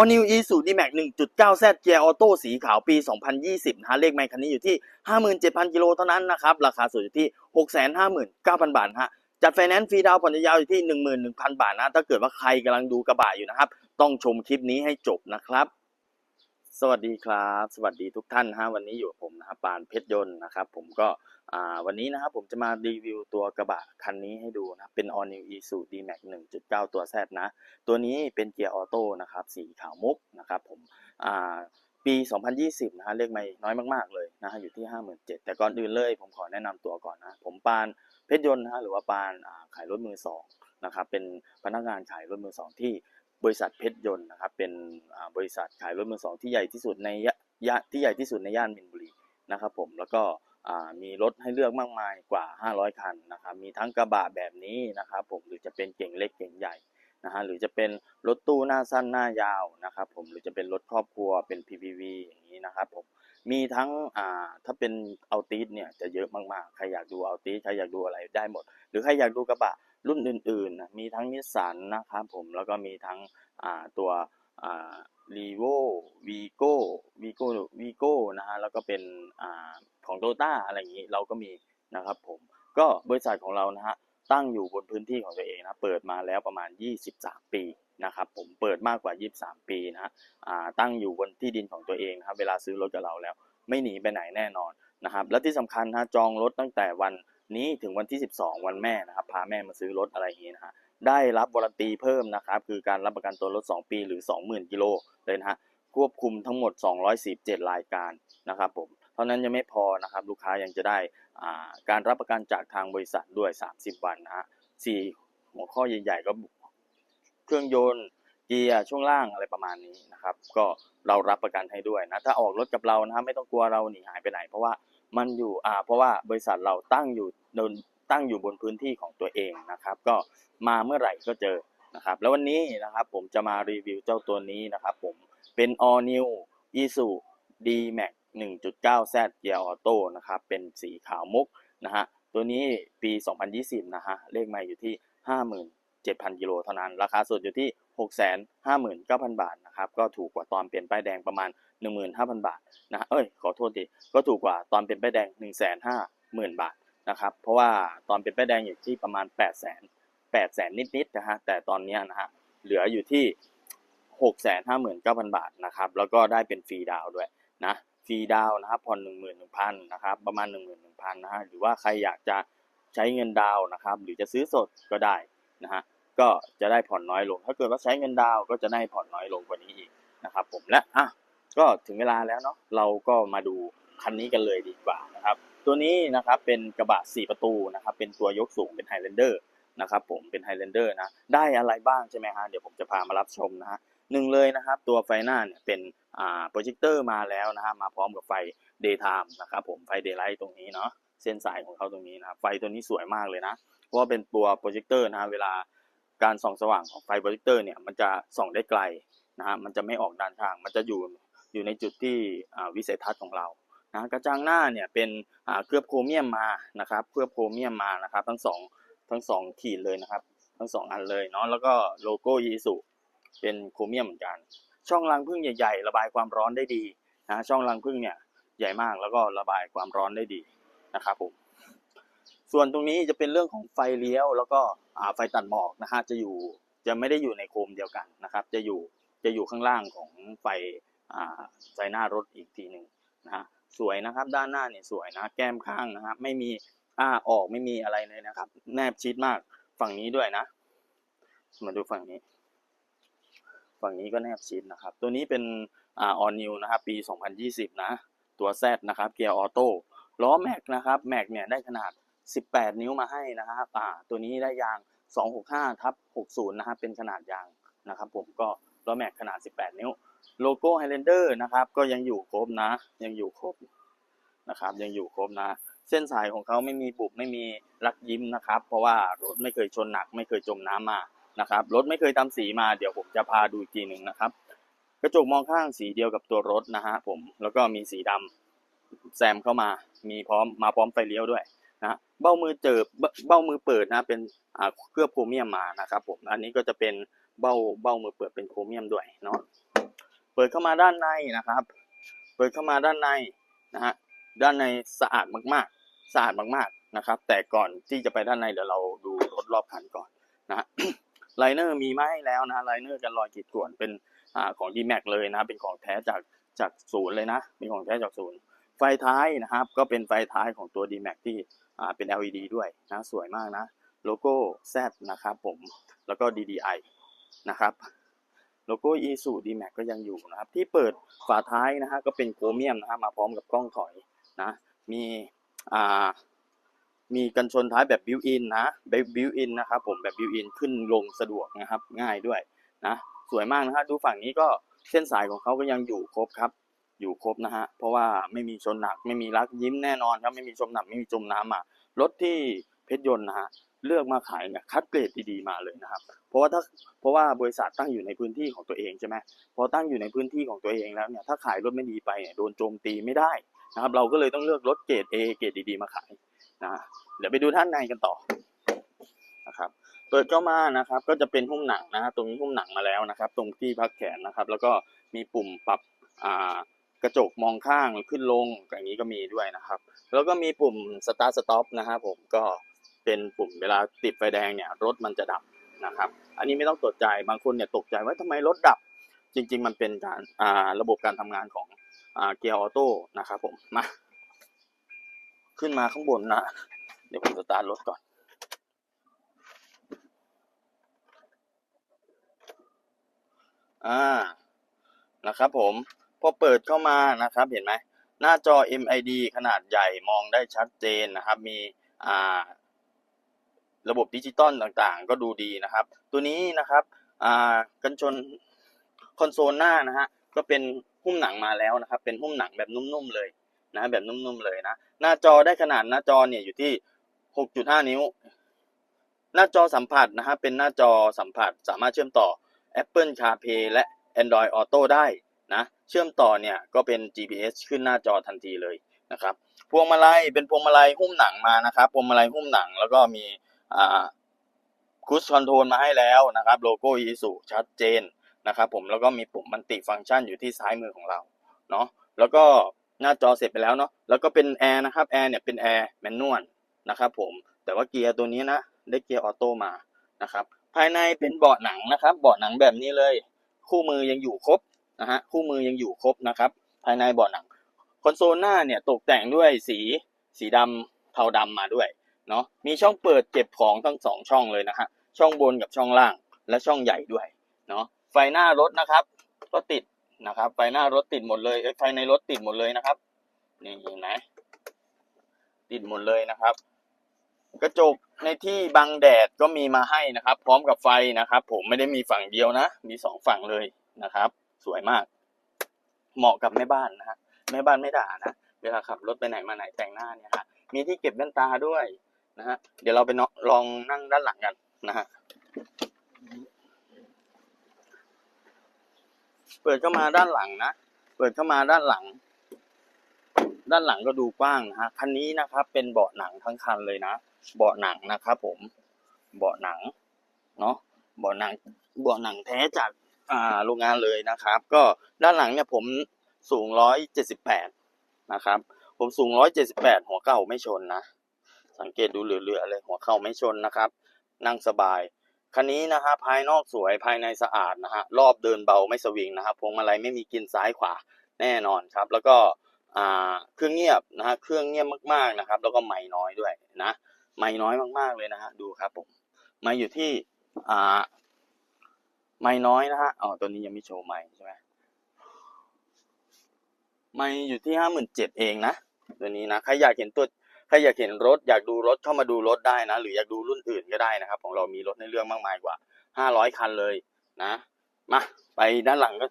All New Isuzu D-Max 1.9 Z เกียร์ออโต้สีขาวปี 2020 นะฮะ เลขไมค์คันนี้อยู่ที่ 57,000 กิโลเท่านั้นนะครับ ราคาสูงอยู่ที่ 659,000 บาทฮะ จัดไฟแนนซ์ฟรีดาวน์ผ่อนยาวอยู่ที่ 11,000 บาทนะ ถ้าเกิดว่าใครกำลังดูกระบะอยู่นะครับ ต้องชมคลิปนี้ให้จบนะครับ สวัสดีครับ สวัสดีทุกท่านฮะวันนี้อยู่กับผมนะครับปานเพชรยนต์นะครับ ผมก็อ่าวันนี้นะครับผมจะมารีวิวตัวกระบะคันนี้ให้ดูนะเป็น All New Isuzu D-Max 1.9 ตัว Z นะ ตัวนี้เป็นเกียร์ออโต้นะครับสีขาวมุกนะครับผมอ่าปี 2020 นะฮะเลขไม่น้อยมาก ๆ เลยนะฮะอยู่ที่ 57,000แต่ก่อนอื่นเลยผมขอแนะนำตัวก่อนนะ ผมปานเพชรยนต์นะฮะหรือว่าปานขายรถมือสองนะครับเป็นพนักงานขายรถมือสองที่ บริษัทเพชรยนต์นะครับเป็นบริษัทขายรถมือสองที่ใหญ่ที่สุดในย่านที่ใหญ่ที่สุดในย่านมินบุรีนะครับผมแล้วก็มีรถให้เลือกมากมายกว่า 500 คันนะครับมีทั้งกระบะแบบนี้นะครับผมหรือจะเป็นเก่งเล็กเก่งใหญ่นะฮะหรือจะเป็นรถตู้หน้าสั้นหน้ายาวนะครับผมหรือจะเป็นรถครอบครัวเป็น PPV อย่างนี้นะครับผม มีทั้งอ่าถ้าเป็นเอาติสเนี่ยจะเยอะมากๆ ใครอยากดูเอาติสใครอยากดูอะไรได้หมด หรือใครอยากดูกระบะรุ่นอื่นๆนะมีทั้งนิสสันนะครับผมแล้วก็มีทั้งอ่าตัวอ่ารีโววีโก้วีโก้วีโก้นะฮะแล้วก็เป็นอ่าของโตต้าอะไรอย่างนี้เราก็มีนะครับผมก็บริษัทของเรานะฮะตั้งอยู่บนพื้นที่ของตัวเองนะเปิดมาแล้วประมาณ 23 ปี นะครับผมเปิดมากกว่า 23 ปีนะฮะตั้งอยู่บนที่ดินของตัวเองนะครับเวลาซื้อรถกับเราแล้ว ไม่หนีไปไหนแน่นอนนะครับและที่สำคัญนะจองรถตั้งแต่วันนี้ถึงวันที่ 12 วันแม่นะครับพาแม่มาซื้อรถอะไรอย่างนี้นะฮะได้รับวารันตีเพิ่มนะครับคือการรับประกันตัวรถ 2 ปีหรือ 20,000กิโลเลยนะฮะควบคุมทั้งหมด 247 รายการนะครับผมเท่านั้นยังไม่พอนะครับลูกค้ายังจะได้การรับประกันจากทางบริษัทด้วย 30 วันนะฮะสี่หัวข้อใหญ่ๆก็ เครื่องยนต์เกียร์ช่วงล่างอะไรประมาณนี้นะครับ ก็เรารับประกันให้ด้วยนะถ้าออกรถกับเรานะครับไม่ต้องกลัวเราหนีหายไปไหน เพราะว่ามันอยู่อ่าเพราะว่าบริษัทเราตั้งอยู่โดนตั้งอยู่บนพื้นที่ของตัวเองนะครับ ก็มาเมื่อไหร่ก็เจอนะครับ แล้ววันนี้นะครับผมจะมารีวิวเจ้าตัวนี้นะครับ ผมเป็น all new Isu D-Max 1.9 Z เกียร์ออโต้นะครับ เป็นสีขาวมุกนะฮะตัวนี้ปี 2020 นะฮะเลขไม่อยู่ที่ 50,000 7,000 กิโลเท่านั้น ราคาสุดอยู่ที่ 659,000 บาทนะครับ ก็ถูกกว่าตอนเปลี่ยนป้ายแดงประมาณ 15,000 บาทนะเอ้ย ขอโทษที ก็ถูกกว่าตอนเป็นป้ายแดง 150,000 บาทนะครับ เพราะว่าตอนเป็นป้ายแดงอยู่ที่ประมาณ 800,000 800,000 นิดๆนะฮะ แต่ตอนนี้นะฮะ เหลืออยู่ที่ 659,000 บาทนะครับ แล้วก็ได้เป็นฟรีดาวด้วยนะฟรีดาวนะครับผ่อน11,000นะครับ ประมาณ 11,000นะฮะ หรือว่าใครอยากจะใช้เงินดาวนะครับ หรือจะซื้อสดก็ได้ นะฮะก็จะได้ผ่อนน้อยลง ถ้าเกิดว่าใช้เงินดาวก็จะได้ผ่อนน้อยลงกว่านี้อีกนะครับ ผมและอะก็ถึงเวลาแล้วเนาะเราก็มาดูคันนี้กันเลยดีกว่านะครับ ตัวนี้นะครับเป็นกระบะ 4 ประตูนะครับ เป็นตัวยกสูงเป็น Highlander นะครับผมเป็น Highlander นะได้อะไรบ้างใช่ไหมฮะเดี๋ยวผมจะพามารับชมนะฮะหนึ่งเลยนะครับ ตัวไฟหน้าเนี่ยเป็นอ่าโปรเจคเตอร์มาแล้วนะฮะมาพร้อมกับไฟ daytime นะครับผมไฟ daylight ตรงนี้เนาะเส้นสายของเขาตรงนี้นะไฟตัวนี้สวยมากเลยนะ เพราะว่าเป็นตัวโปรเจคเตอร์นะฮะเวลาการส่องสว่างของไฟโปรเจคเตอร์เนี่ยมันจะส่องได้ไกลนะฮะมันจะไม่ออกด้านข้าง มันจะอยู่อยู่ในจุดที่วิสัยทัศน์ของเรานะกระจังหน้าเนี่ยเป็นเคลือบโครเมียมมานะครับเคลือบโครเมียมมานะครับ ทั้งสองทั้งสองขีดเลยนะครับ ทั้งสองอันเลยเนาะแล้วก็โลโก้ยีสุเป็นโครเมียมเหมือนกัน ช่องรังพึ่งใหญ่ๆ ระบายความร้อนได้ดีนะช่องรังพึ่งเนี่ยใหญ่มากแล้วก็ระบายความร้อนได้ดีนะครับผม ส่วนตรงนี้จะเป็นเรื่องของไฟเลี้ยว แล้วก็ไฟตัดหมอกนะฮะจะอยู่จะไม่ได้อยู่ในโคมเดียวกันนะครับ จะอยู่จะอยู่ข้างล่างของไฟอ่าไฟหน้ารถอีกทีหนึ่งนะฮะสวยนะครับด้านหน้าเนี่ยสวยนะแก้มข้างนะครับไม่มีอ้าออกไม่มีอะไรเลยนะครับ แนบชิดมากฝั่งนี้ด้วยนะ มาดูฝั่งนี้ ฝั่งนี้ก็แนบชิดนะครับ ตัวนี้เป็นอ่าออนิวนะครับปี 2020 นะ ตัว Z นะครับเกียร์ออโต้ล้อแม็กนะครับแม็กเนี่ยได้ขนาด 18 นิ้วมาให้นะครับอ่าตัวนี้ได้ยาง 265ทับ60 นะครับเป็นขนาดยางนะครับผมก็ล้อแม็กขนาด 18 นิ้ว โลโก้ไฮแลนเดอร์นะครับก็ยังอยู่ครบนะ ยังอยู่ครบนะครับยังอยู่ครบนะ เส้นสายของเขาไม่มีบุบไม่มีรักยิ้มนะครับ เพราะว่ารถไม่เคยชนหนัก ไม่เคยจมน้ำมานะครับรถไม่เคยทำสีมาเดี๋ยวผมจะพาดูอีกทีหนึ่งนะครับ กระจกมองข้างสีเดียวกับตัวรถนะฮะผมแล้วก็มีสีดำแซมเข้ามามีพร้อมมาพร้อมไฟเลี้ยวด้วย เบ้ามือเจิบเบ้ามือเปิดนะเป็นอ่าเคลือบโครเมียมมานะครับผมอันนี้ก็จะเป็นเบ้าเบ้ามือเปิดเป็นโครเมียมด้วยเนาะเปิดเข้ามาด้านในนะครับ เปิดเข้ามาด้านในนะฮะด้านในสะอาดมากๆสะอาดมากๆนะครับ แต่ก่อนที่จะไปด้านในเดี๋ยวเราดูรถรอบคันก่อนนะฮะไลเนอร์มีมาให้แล้วนะไลเนอร์กันรอยขีดข่วนเป็นอ่าของ d m a x เลยนะเป็นของแท้จากจากศูนย์เลยนะเป็นของแท้จากศูนย์ ไฟท้ายนะครับ ก็เป็นไฟท้ายของตัว d m a x ที่อ่าเป็น LED ด้วยนะสวยมากนะ โลโก้ Z นะครับผมแล้วก็ DDI นะครับโลโก้ e s u d m a x ก็ยังอยู่นะครับ ที่เปิดฝาท้ายนะฮะก็เป็นโครเมียมนะฮะมาพร้อมกับกล้องถอยนะมีอ่ามีกันชนท้ายแบบบิวอินนะแบบบิวอินนะครับผมแบบบิวอินขึ้นลงสะดวกนะครับง่ายด้วยนะสวยมากนะฮะดูฝั่งนี้ก็เส้นสายของเขาก็ยังอยู่ครบครับ อยู่ครบนะฮะ เพราะว่าไม่มีชนหนักไม่มีรักยิ้มแน่นอนครับไม่มีชมหนักไม่มีจมน้ำอะรถที่เพชรยนต์นะฮะเลือกมาขายเนี่ยคัดเกรดดีๆมาเลยนะครับ เพราะว่าถ้าเพราะว่าบริษัทตั้งอยู่ในพื้นที่ของตัวเองใช่ไหมพอตั้งอยู่ในพื้นที่ของตัวเองแล้วเนี่ยถ้าขายรถไม่ดีไปเนี่ยโดนโจมตีไม่ได้นะครับ เราก็เลยต้องเลือกรถเกรด A เกรดดีๆมาขายนะเดี๋ยวไปดูท่านในกันต่อนะครับเปิดเข้ามานะครับ ก็จะเป็นหุ้มหนังนะฮะตรงนี้หุ้มหนังมาแล้วนะครับ ตรงที่พักแขนนะครับ แล้วก็มีปุ่มปรับอ่า กระจกมองข้างขึ้นลงอย่างนี้ก็มีด้วยนะครับ แล้วก็มีปุ่ม start stop นะครับผมก็เป็นปุ่มเวลาติดไฟแดงเนี่ยรถมันจะดับนะครับ อันนี้ไม่ต้องตกใจบางคนเนี่ยตกใจว่าทำไมรถดับ จริง ๆ มันเป็นการอ่าระบบการทำงานของอ่าเกียร์ออโต้นะครับผมมาขึ้นมาข้างบนนะ เดี๋ยวผมสตาร์ทรถก่อนอ่านะครับผม พอเปิดเข้ามานะครับเห็นไหมหน้าจอ MID ขนาดใหญ่มองได้ชัดเจนนะครับ มีระบบดิจิตอลต่างๆ ก็ดูดีนะครับ ตัวนี้นะครับกันชนคอนโซลหน้านะฮะก็เป็นหุ้มหนังมาแล้วนะครับ เป็นหุ้มหนังแบบนุ่มๆเลยนะแบบนุ่มๆเลยนะ หน้าจอได้ขนาดหน้าจอเนี่ยอยู่ที่ 6.5 นิ้ว หน้าจอสัมผัสนะฮะเป็นหน้าจอสัมผัสสามารถเชื่อมต่อ Apple CarPlay และ Android Auto ได้ นะเชื่อมต่อเนี่ยก็เป็น GPS ขึ้นหน้าจอทันทีเลยนะครับพวงมาลัยเป็นพวงมาลัยหุ้มหนังมานะครับพวงมาลัยหุ้มหนังแล้วก็มีอ่าคูสคอนโทรลมาให้แล้วนะครับโลโก้ i s u ชัดเจนนะครับผมแล้วก็มีปุ่มมันติฟังก์ชันอยู่ที่ซ้ายมือของเราเนาะแล้วก็หน้าจอเสร็จไปแล้วเนาะแล้วก็เป็นแอร์นะครับแอร์เนี่ยเป็นแอร์แมนนวลนะครับผมแต่ว่าเกียร์ตัวนี้นะได้เกียร์ออโต้มานะครับภายในเป็นเบาะหนังนะครับเบาะหนังแบบนี้เลย คู่มือยังอยู่ครบ นะฮะคู่มือยังอยู่ครบนะครับ ภายในเบาะหนังคอนโซลหน้าเนี่ยตกแต่งด้วยสีสีดำเทาดำมาด้วยเนาะมีช่องเปิดเก็บของทั้งสองช่องเลยนะฮะช่องบนกับช่องล่างและช่องใหญ่ด้วยเนาะไฟหน้ารถนะครับ ก็ติดนะครับ ไฟหน้ารถติดหมดเลยเอ้ยไฟในรถติดหมดเลยนะครับนี่เห็นไหมติดหมดเลยนะครับ กระจกในที่บังแดดก็มีมาให้นะครับ พร้อมกับไฟนะครับ ผมไม่ได้มีฝั่งเดียวนะ มีสองฝั่งเลยนะครับ สวยมาก เหมาะกับแม่บ้านนะฮะแม่บ้านไม่ด่านะเวลาขับรถไปไหนมาไหนแต่งหน้าเนี่ยฮะมีที่เก็บแว่นตาด้วยนะฮะเดี๋ยวเราไปเนาะลองนั่งด้านหลังกันนะฮะเปิดเข้ามาด้านหลังนะเปิดเข้ามาด้านหลัง ด้านหลังก็ดูกว้างนะฮะคันนี้นะครับ เป็นเบาะหนังทั้งคันเลยนะเบาะหนังนะครับผมเบาะหนังเนาะเบาะหนังเบาะหนังแท้จาก โรงงานเลยนะครับ ก็ด้านหลังเนี่ยผมสูงร้อยเจ็ดสิบแปดนะครับ ผมสูงร้อยเจ็ดสิบแปดหัวเข่าไม่ชนนะ สังเกตดูเหลือๆเลยหัวเข่าไม่ชนนะครับ นั่งสบาย คันนี้นะฮะภายนอกสวยภายในสะอาดนะฮะรอบเดินเบาไม่สวิงนะครับพวงมาลัยไม่มีกินซ้ายขวาแน่นอนครับ แล้วก็อ่าเครื่องเงียบนะฮะเครื่องเงียบมากๆนะครับ แล้วก็ไม่น้อยด้วยนะไม่น้อยมากๆเลยนะฮะดูครับผมไม่อยู่ที่อ่า ไม่น้อยนะฮะอ๋อตัวนี้ยังไม่โชว์ไม่ใช่ไหมไม่อยู่ที่ห้าหมื่นเจ็ดเองนะตัวนี้นะใครอยากเห็นตัวใครอยากเห็นรถอยากดูรถเข้ามาดูรถได้นะ หรืออยากดูรุ่นอื่นก็ได้นะครับ ของเรามีรถในเรื่องมากมายกว่าห้าร้อยคันเลยนะมาไปด้านหลังก็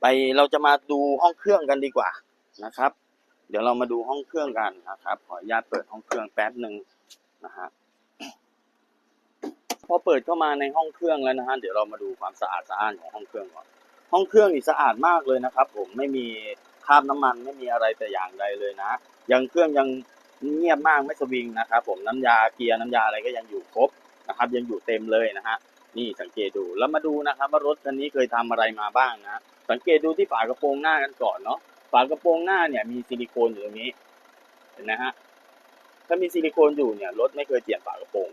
ไปเราจะมาดูห้องเครื่องกันดีกว่านะครับ เดี๋ยวเรามาดูห้องเครื่องกันนะครับ ขออนุญาตเปิดห้องเครื่องแป๊บหนึ่งนะฮะ พอเปิดเข้ามาในห้องเครื่องแล้วนะฮะเดี๋ยวเรามาดูความสะอาดสะอ้านของห้องเครื่องก่อนห้องเครื่องนี่สะอาดมากเลยนะครับ ผมไม่มีคราบน้ำมันไม่มีอะไรแต่อย่างใดเลยนะ ยังเครื่องยังเงียบมากไม่สวิงนะครับ ผมน้ำยาเกียร์น้ำยาอะไรก็ยังอยู่ครบนะครับ ยังอยู่เต็มเลยนะฮะนี่สังเกตดูแล้วมาดูนะครับ ว่ารถคันนี้เคยทำอะไรมาบ้างนะสังเกตดูที่ฝากระโปรงหน้ากันก่อนเนาะฝากระโปรงหน้าเนี่ยมีซิลิโคนอยู่ตรงนี้เห็นไหมฮะถ้ามีซิลิโคนอยู่เนี่ยรถไม่เคยเปลี่ยนฝากระโปรง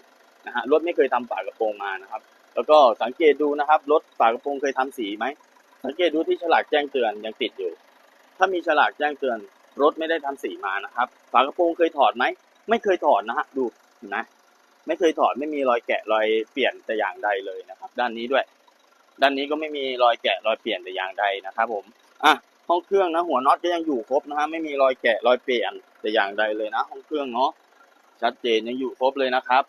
นะฮะรถไม่เคยทำฝากระโปรงมานะครับ แล้วก็สังเกตดูนะครับ รถฝากระโปรงเคยทำสีไหมสังเกตดูที่ฉลากแจ้งเตือนยังติดอยู่ ถ้ามีฉลากแจ้งเตือน รถไม่ได้ทำสีมานะครับ ฝากระโปรงเคยถอดไหมไม่เคยถอดนะฮะดูนไหมไม่เคยถอดไม่มีรอยแกะรอยเปลี่ยนแต่อย่างใดเลยนะครับ ด้านนี้ด้วย ด้านนี้ก็ไม่มีรอยแกะรอยเปลี่ยนแต่อย่างใดนะครับ ผมอะห้องเครื่องนะหัวน็อตก็ยังอยู่ครบนะฮะไม่มีรอยแกะรอยเปลี่ยนแต่อย่างใดเลยนะห้องเครื่องเนาะชัดเจนยังอยู่ครบเลยนะครับ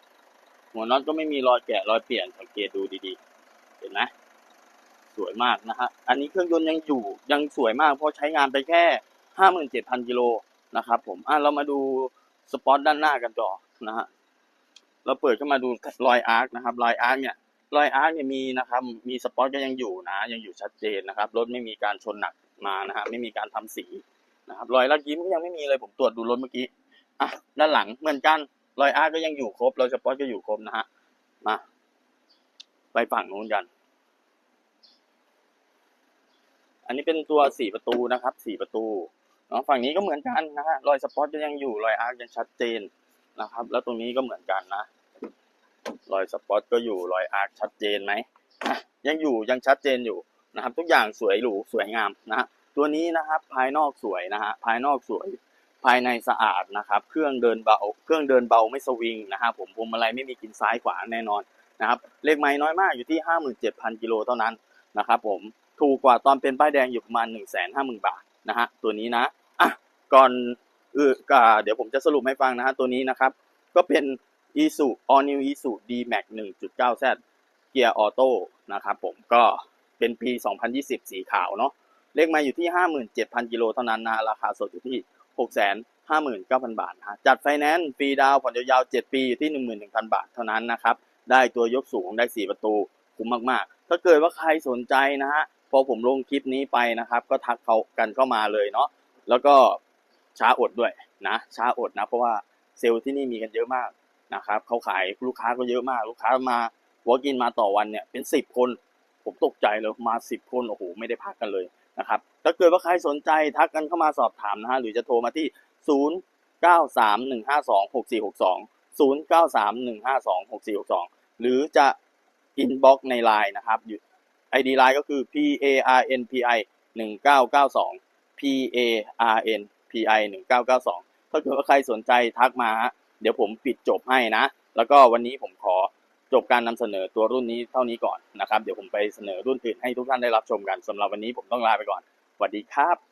หัวน็อตก็ไม่มีรอยแกะรอยเปลี่ยนสังเกตดูดีๆ เห็นไหมสวยมากนะฮะ อันนี้เครื่องยนต์ยังอยู่ยังสวยมาก เพราะใช้งานไปแค่ห้าหมื่นเจ็ดพันกิโลนะครับผมอะเรามาดูสปอตด้านหน้ากันต่อนะฮะเราเปิดเข้ามาดูรอยอาร์คนะครับรอยอาร์คเนี่ยรอยอาร์คเนี่ยมีนะครับมีสปอตก็ยังอยู่นะ ยังอยู่ชัดเจนนะครับรถไม่มีการชนหนักมานะฮะไม่มีการทำสีนะครับรอยลักยิ้มก็ยังไม่มีเลยผมตรวจดูรถเมื่อกี้อะด้านหลังเหมือนกัน รอยอาร์ก็ยังอยู่ครบรอยสปอตก็อยู่ครบนะฮะมาไปฝั่งนู้นกัน อันนี้เป็นตัวสี่ประตูนะครับสี่ประตูเนาะฝั่งนี้ก็เหมือนกันนะฮะรอยสปอตก็ยังอยู่รอยอาร์คยังชัดเจนนะครับ แล้วตรงนี้ก็เหมือนกันนะรอยสปอตก็อยู่รอยอาร์คชัดเจนไหมอะยังอยู่ยังชัดเจนอยู่นะครับ ทุกอย่างสวยหรูสวยงามนะฮะตัวนี้นะครับ ภายนอกสวยนะฮะภายนอกสวย ภายในสะอาดนะครับ เครื่องเดินเบา เครื่องเดินเบาไม่สวิงนะฮะผมพวงมาลัยไม่มีกินซ้ายขวาแน่นอนนะครับ เลขไม้น้อยมากอยู่ที่ห้าหมื่นเจ็ดพันกิโลเท่านั้นนะครับผม ถูกกว่าตอนเป็นป้ายแดงอยู่ประมาณหนึ่งแสนห้าหมื่นบาทนะฮะ ตัวนี้นะ อะ ก่อนเออกาเดี๋ยวผมจะสรุปให้ฟังนะฮะ ตัวนี้นะครับ ก็เป็น i s u All New i s u D-Max 1.9Z เกียร์ออโต้นะครับผม ก็เป็นปี 2020 สีขาวเนาะ เลขไมาอยู่ที่ 57,000กิโลเท่านั้นนะ ราคาสดอยู่ที่ 659,000 บาทนะจัดไฟแนนซ์ฟรีดาวผ่อนยาวๆ 7 ปีอยู่ที่ 11,000 บาทเท่านั้นนะครับ ได้ตัวยกสูงได้ 4 ประตูคุ้มมากๆ ถ้าเกิดว่าใครสนใจนะฮะพอผมลงคลิปนี้ไปนะครับ ก็ทักเขากันเข้ามาเลยเนาะแล้วก็ช้าอดด้วยนะช้าอดนะ เพราะว่าเซลล์ที่นี่มีกันเยอะมากนะครับเขาขายลูกค้าก็เยอะมาก ลูกค้ามาวอล์กินมาต่อวันเนี่ยเป็นสิบคน ผมตกใจเลยมาสิบคนโอ้โหไม่ได้พักกันเลย นะครับถ้าเกิดว่าใครสนใจทักกันเข้ามาสอบถามนะฮะหรือจะโทรมาที่ 0 9 3 1 5 2 6 4 6 2 0 9 3 1 5 2 6 4 6 2 หรือจะอินบ็อกในไลน์นะครับอยู่ ID ไลน์ก็คือ P A R N P I 1992 P A R N P I 1992ถ้าเกิดว่าใครสนใจทักมาฮะเดี๋ยวผมปิดจบให้นะ แล้วก็วันนี้ผมขอ จบการนำเสนอตัวรุ่นนี้เท่านี้ก่อนนะครับ เดี๋ยวผมไปเสนอรุ่นอื่นให้ทุกท่านได้รับชมกันสำหรับวันนี้ผมต้องลาไปก่อนสวัสดีครับ